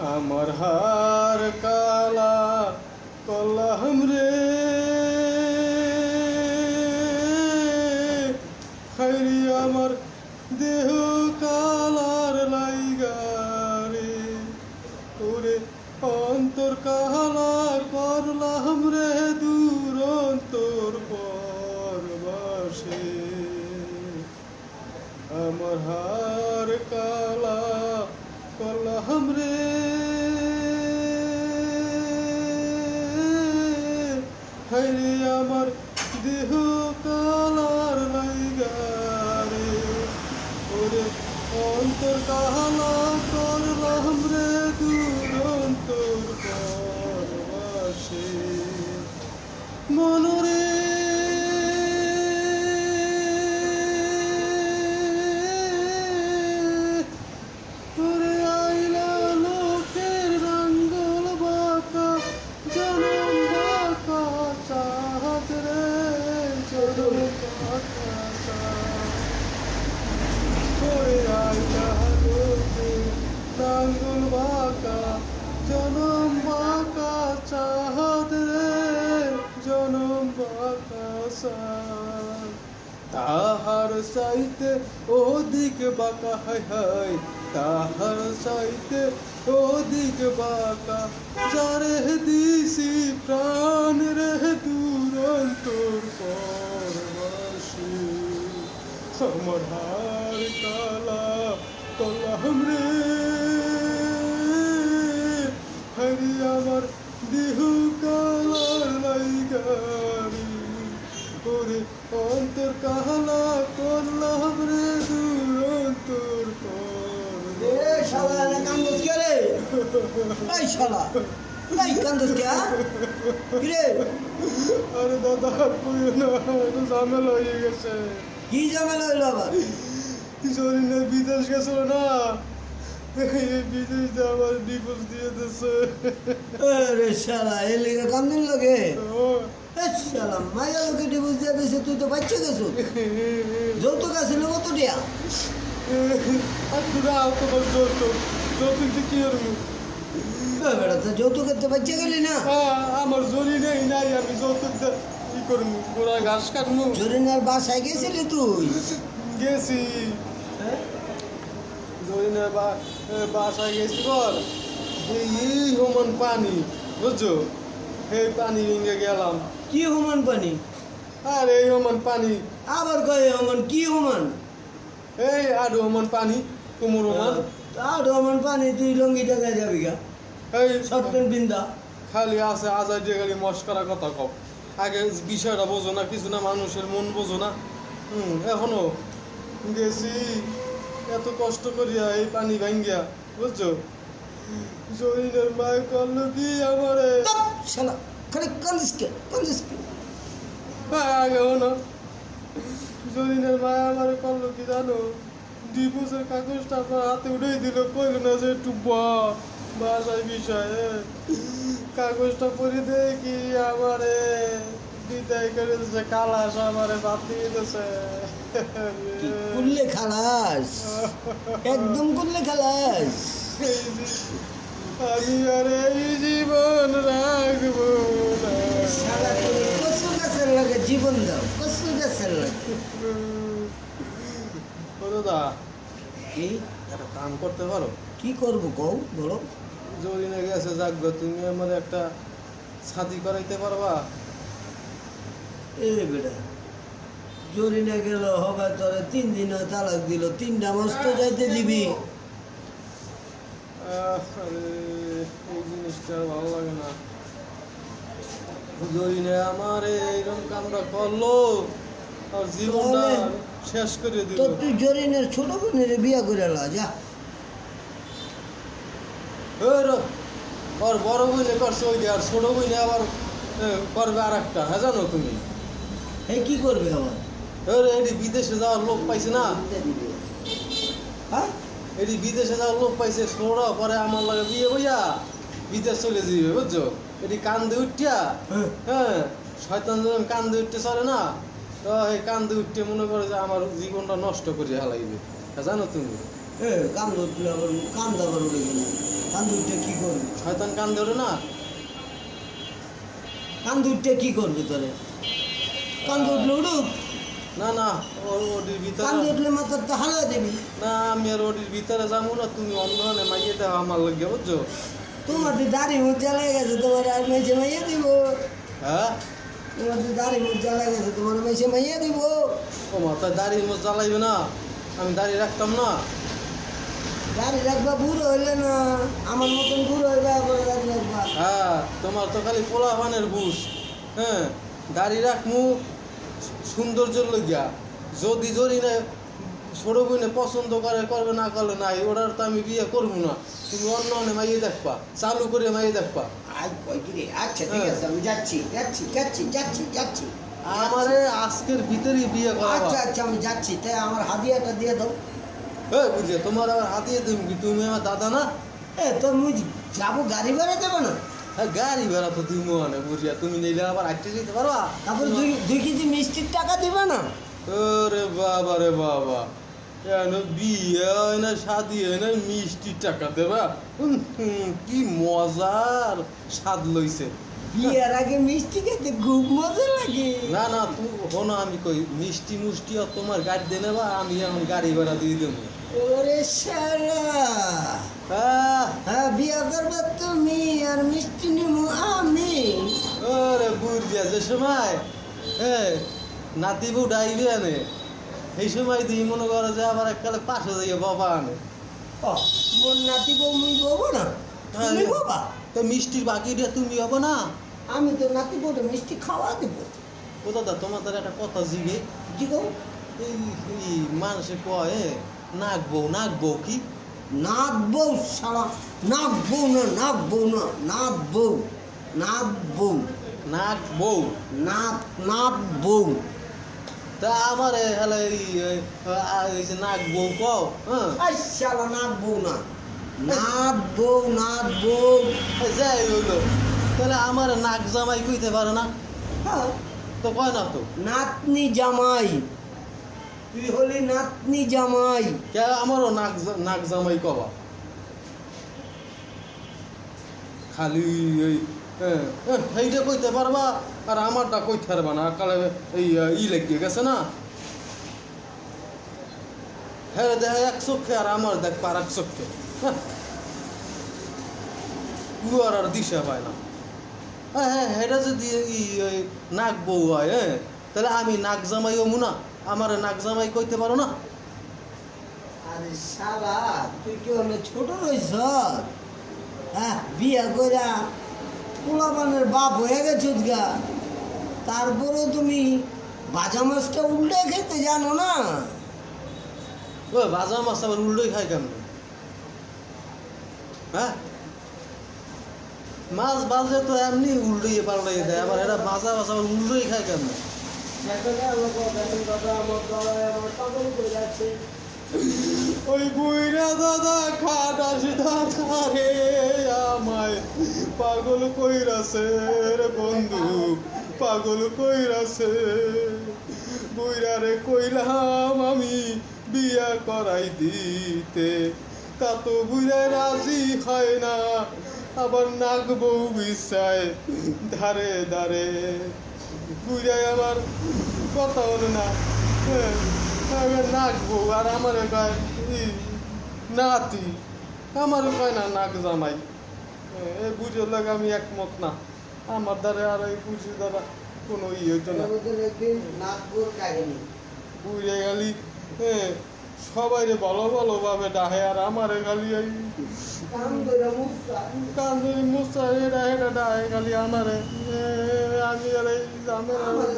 আমার হার কালা কলহম রে। হাইরি আমার দেহ কালার লাইগারে ওরে অন্তর কালা করলাম রে দূর অন্তর পরবাসে। আমার হার কালা কলহম রে। হাইরে আমার দেহ কালার লাইগারে ওরে অন্তর কালা তাহার সাইতে ওদিক বাঁকা, হায় হায়। তাহার সাইতে ওদিক বাঁকা, যারে দিছি প্রাণ রে দুরন্তর পরবাসী। আমার হার কালা কলাম রে, হরি আমার দিহু কালার লাইগারি ওরে অন্তর কাহলা করলাম রে দূর অন্তর এ শালা কান্দস কে রে? এই শালা এই কান্দস কে হ্যাঁ? রে? আরে দাদা কইও না একটু ঝামেলা হয়ে গেছে। কি ঝামেলা হইল আবার? জরিনে বিদেশ গেছিল না? বিদেশ দিয়ে আমার ডিভোর্স দিয়ে দিচ্ছে আরে শালা এর লিগে কান্দন লাগে? শালা মায়া লোকে ডিভোর্স দিয়ে তুই তো বাচ্চা গেছো। যৌতুক তোমার যৌতুক যৌতুক দিয়ে তো যৌতুকের তো বাচ্চা গেলি না। আমার জরি নেই নাই আমি যৌতুক কি করব গোড়া ঘাস কাটবো জরিনার বাসায় গেছিলি তুই? গেছি। জরিনের বা এ, বাসায় গেছি বল। এই পানি বুঝছ? এই পানি ভেঙে গেলাম। কি হুমান পানি? আর এই সমান পানি। আবার কয়ে হমান কি হুমান? এই আরও সমান পানি কুমুর সমান আর হমান পানি তুই লঙ্গি টাকায় যাবি গা। এই প্যান্ট বিন্দা। খালি আছে আজাদ দিয়ে খালি মস্করা কথা কও। আগে বিষয়টা বোঝো না কিছু না মানুষের মন বোঝো না। হুম এখনও। গেছি। এত কষ্ট করিয়া এই পানি ভাঙ্গিয়া বুঝছ? জরিনের মায় করল কি আমারে? শালা। খালি কান্দিস কে কান্দিস কে হ্যাঁ, আগে হনো জরিনের মায় আমারে করল কি জানো? ডিভোর্সের কাগজটা আমার হাতে উঠেই দিল কইল না যে একটু বাসায় বিষয়ে কাগজটা পড়ে দেয় কি আমারে বিদায় করে দিচ্ছে কালাস আমারে বাতিয়ে দিছে। কি করলে খালাস? একদম করলে খালাস। আমি আর এই জীবন রাখব না। গাছের লাগে জীবন দাও গাছের লাগে। ও দাদা। কি? একটা কাম করতে পারো? কি করব কও বলো। জরিনে গেছে তুমি আমার একটা করাইতে পারবা? এ বেটা জরিনা গেল হবে তোরে তিন দিন তালাক দিল তিনটা মাস তো যাইতে দিবি। এই জিনিসটা ভালো লাগে আর ছোট বোনের বিয়া করে যা ওর বড় বইনে করছে আর ছোট বইনে আবার করবে আর একটা হ্যাঁ জানো তুমি হে কি করবে আবার বিদেশে যাওয়ার লোক পাইছে না হ্যাঁ? এটি বিদেশে যাওয়ার লোক পাইছে ছোড়া পরে আমার লাগে বিয়ে বইয়া বিদেশ চলে যাবে বুঝছ? এটি কান্দে উঠিয়া হ্যাঁ। হ্যাঁ শয়তান যখন কান্দে উঠতে চলে না তো এই কান্দে উঠতে মনে করে যে আমার জীবনটা নষ্ট করে হালাইবে। জানো তুমি? কান্দ উঠলে আবার কান্দা কান্দ কি শয়তান কান ধরে না? কি করবে তোরে কান উঠলে উঠুক না না ও- ওটির ভিতরে কান মাথা তো হালা দিবি। না আমি আর ওটির ভিতরে যাব না তুমি অন্য হলে মাইয়ে দেওয়া আমার লাগে বুঝছ? তোমার তো দাড়ি মোজা লেগে গেছে তোমার আর মেসে মাইয়া দিব। হ্যাঁ? তোমার তো দাড়ি মোজা লেগে গেছে তোমার মেসে মাইয়া দিব। ও মা তাই দাড়ির মধ্যে জ্বালাইবে না আমি দাড়ি রাখতাম না। দাড়ি রাখবা বুড়ো হইলে না আমার মতন বুড়ো হইবা আবার দাড়ি রাখবা। হ্যাঁ তোমার তো খালি পোলা পানের বুস হ্যাঁ দাড়ি রাখমু সৌন্দর্যের লইয়া যদি যদি না ছোট বোনে পছন্দ করে করবে না করলে নাই ওটার তো আমি বিয়ে করব না। তুমি অন্য অন্য মাইয়ে দেখবা চালু করে মাইয়ে দেখবা। আচ্ছা ঠিক। আছে আমি যাচ্ছি যাচ্ছি যাচ্ছি যাচ্ছি যাচ্ছি। আমারে আজকের ভিতরেই বিয়ে করা আচ্ছা আচ্ছা আমি যাচ্ছি তাই আমার হাদিয়াটা দিয়ে দাও। হ্যাঁ বুঝলে তোমার আবার হাতিয়ে তুমি তুমি আমার দাদা না? এ তো যাব গাড়ি ভাড়া দেবো না? গাড়ি ভাড়া তো তুমি মানে বুঝিয়া তুমি নিলে আবার আটকে দিতে পারবা? তারপর দুই দুই কেজি মিষ্টির টাকা দিবা না? ওরে বাবা রে বাবা। কেন বিয়ে হয় না শাদি হয় না মিষ্টি টাকা দেবা? কি মজার স্বাদ লইছে। বিয়ের আগে মিষ্টি খেতে খুব মজা লাগে। না না তুমি হনো আমি কই মিষ্টি মুষ্টি আর তোমার গাড়ি দিয়ে নেবা আমি এখন গাড়ি ভাড়া দিয়ে দেবো। ওরে সারা আহ, হ্যাঁ বিয়ে করবে তুমি আর মিষ্টি নিমু আমি। ওরে বুঝিয়া যে সময় হ্যাঁ নাতি বউ ডাইবে আনে এই সময় দিয়ে মনে করো যে আবার এককালে পাশে যাইয়ে বাবা আনে। ও, মোর নাতি বউ মুই বলব না? তুমি বাবা তো মিষ্টির বাকি দিয়ে তুমি হব না? আমি তো নাতি বউটা মিষ্টি খাওয়া দেবো। ও দাদা তোমার তার একটা কথা জিগে। কি গো এই মানুষে কয় নাক বউ নাক বউ কি? নাক বউ সারা নাক বউ না নাক বউ না নাক বউ নাক বউ। নাক বউ? নাক নাক বউ। তা আমার হলে নাক বউ কও হ্যাঁ? শালা নাক বউ না। নাক বউ নাক বউ। যাই হইল। তাহলে আমার নাক জামাই কইতে পারে না? হ্যাঁ। তো কয় না তো? নাতনি জামাই। তুই হলি নাতনি জামাই। কে আমারও নাক নাক জামাই কবা? খালি এই সেইটা কইতে পারবা? আর আমারটা কইতে পারবা না, কালে এই ই লেগে গেছে না? হ্যাঁ দেখ, এক চোখে আর আমার দেখ আর এক চোখে। হ্যাঁ। উয়ার আর দিশা পায় না। হ্যাঁ হ্যাঁ এটা যদি নাক বউ হয় হ্যাঁ তাহলে আমি নাক জামাই হমু না আমার নাক জামাই কইতে পারো না? আরে শালা তুই কি হলে ছোট রইছ হ্যাঁ বিয়া কইরা পোলাপানের বাপ হয়ে গেছো গা তারপরেও তুমি বাজা মাছটা উল্টে খেতে জানো না? ওই ভাজা মাছ আবার উল্টোই খায় কেমন? হ্যাঁ? মাছ বাজে তো এমনি উল্টোই পাল্টাই দেয় আবার এটা ভাজা মাছ আবার উল্টোই খায় কেমন? ওই বুইরা দাদা, খাটাস দাদা রে, আমায় পাগল কইরাছে রে বন্ধু, পাগল কইরাছে। বুইরা রে, কইলাম আমি বিয়া করাই দিতে। তা তো বুইরা রাজি হয় না, আবার নাক বউ বিছায় ধারে ধারে। বুইরাই আমার কথা হলো না। হ্যাঁ, আমি নাক বউ আর আমার কয় নাতি আমার কয় না নাক জামাই। এই বুঝে লাগে আমি একমত না। আমার দ্বারা আর এই বুঝে দ্বারা কোনো ই হইতো না। বুঝে গেলি হ্যাঁ সবাই রে ভালো ভালো ভাবে ডাহে আর আমারে খালি এই কান্দরি মুস্তা এটা এটা ডাহে খালি আমারে। আমি আর এই আমার